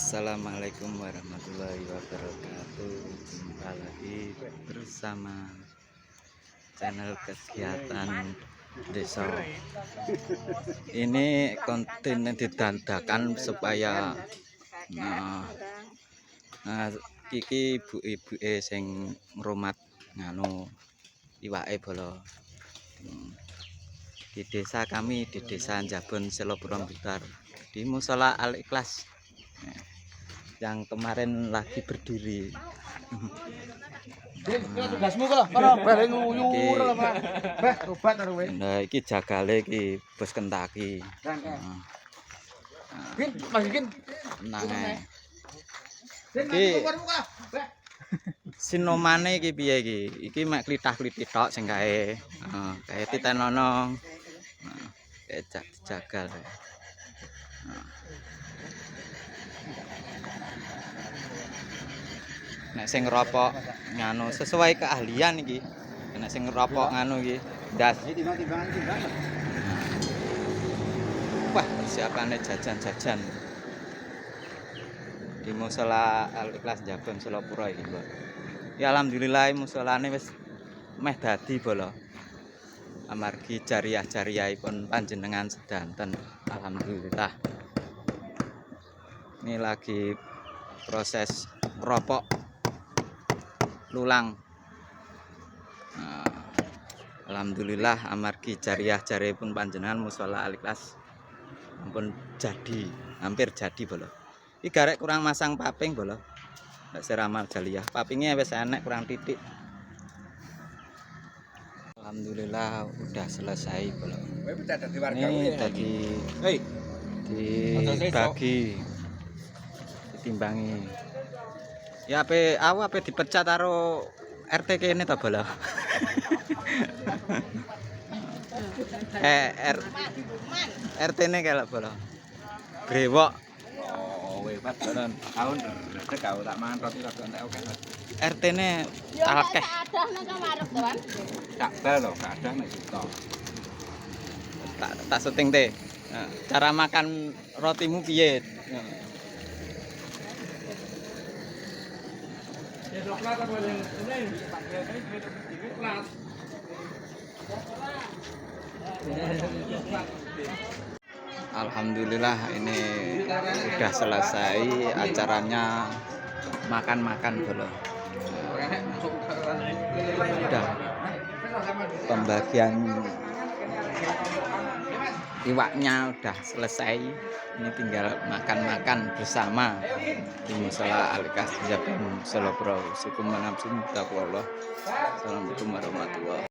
Assalamualaikum warahmatullahi wabarakatuh. Jumpa lagi bersama channel kegiatan desa. Ini konten yang didandakan supaya nah, nah, Kiki ibu-ibu sing ngrumat nganu iwake bolo di desa kami di desa Jabon Selobron Butar di musola Al Ikhlas. Nah, yang kemarin lagi berdiri tugasmu kok ora bareng nguyur lho, Pak. Bah, tobat karo kowe. nah iki jagale iki bos kentaki Gin, Mas Gin. tenang ae Gin, Ki. keluar muka. Bah. sinomane iki piye iki iki mek klitah-klitih tok sing kae heeh kae titenono kae jag- jagal nek sing ngerokok nganu sesuai keahlian iki. Nek sing ngerokok nganu iki timbang-timbangan timbang. wah persiapannya jajan-jajan. Di musola Al Ikhlas Jabon Selopuro iki Mbok. ya alhamdulillah musolane wis meh dadi bolo amargi jariah-jariahipun panjenengan sedanten. Alhamdulillah. Ini lagi proses ropok lulang. Nah, alhamdulillah amargi jariah pun panjenengan musola Al Ikhlas ampun jadi hampir jadi bolo. Iki garek kurang masang paping bolo. Ndak seramal jaliah papingnya wis enek kurang titik. Alhamdulillah udah selesai bolo. Ini tadi dibagi ditimbangi ya ape aku ape dipecat karo RT kene ta bolo eh R, RT ne kelak bolo grewok Oh, kowe pat tenan. Tahun redek kau tak mangan roti rada entek oke. RT ne akeh ada nang kamarep tuan. Tak bel lho, gak ada nek situ. tak tak syuting teh Nah, cara makan rotimu piye Nah, Alhamdulillah ini sudah selesai acaranya makan-makan dulu. Udah pembagian iwaknya udah selesai. Ini tinggal makan-makan bersama di musola Alikas Jabon Solo Pro. Assalamualaikum warahmatullahi wabarakatuh. Assalamualaikum warahmatullahi